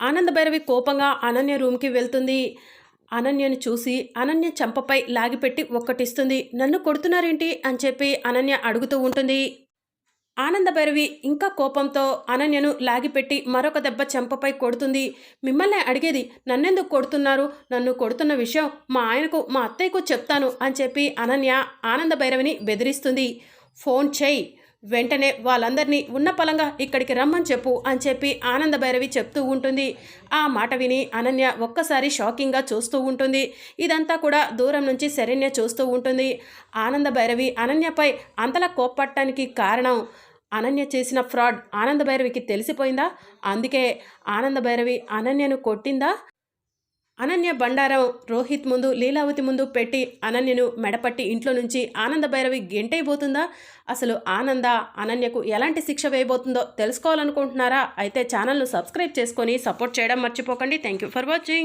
ఆనంద భైరవి కోపంగా అనన్య రూమ్కి వెళ్తుంది. అనన్యను చూసి అనన్య చంపపై లాగిపెట్టి ఒక్కటిస్తుంది. నన్ను కొడుతున్నారేంటి? అని చెప్పి అనన్య అడుగుతూ ఉంటుంది. ఆనంద భైరవి ఇంకా కోపంతో అనన్యను లాగిపెట్టి మరొక దెబ్బ చెంపపై కొడుతుంది. మిమ్మల్ని అడిగేది నన్నెందుకు కొడుతున్నారు? నన్ను కొడుతున్న విషయం మా ఆయనకు మా అత్తయ్యకు చెప్తాను అని చెప్పి అనన్య ఆనంద భైరవిని బెదిరిస్తుంది. ఫోన్ చేయి వెంటనే వాళ్ళందరినీ ఉన్న పలంగా ఇక్కడికి రమ్మని చెప్పు అని చెప్పి ఆనంద భైరవి చెప్తూ ఉంటుంది. ఆ మాట విని అనన్య ఒక్కసారి షాకింగ్గా చూస్తూ ఉంటుంది. ఇదంతా కూడా దూరం నుంచి శరణ్య చూస్తూ ఉంటుంది. ఆనంద భైరవి అనన్యపై అంతలా కోప్పట్టడానికి కారణం అనన్య చేసిన ఫ్రాడ్ ఆనంద భైరవికి తెలిసిపోయిందా? అందుకే ఆనంద భైరవి అనన్యను కొట్టిందా? అనన్య బండారం రోహిత్ ముందు లీలావతి ముందు పెట్టి అనన్యను మెడపట్టి ఇంట్లో నుంచి ఆనంద భైరవి గెంటైపోతుందా అసలు ఆనంద అనన్యకు ఎలాంటి శిక్ష వేయబోతుందో తెలుసుకోవాలనుకుంటున్నారా? అయితే ఛానల్ను సబ్స్క్రైబ్ చేసుకొని సపోర్ట్ చేయడం మర్చిపోకండి. Thank you for watching.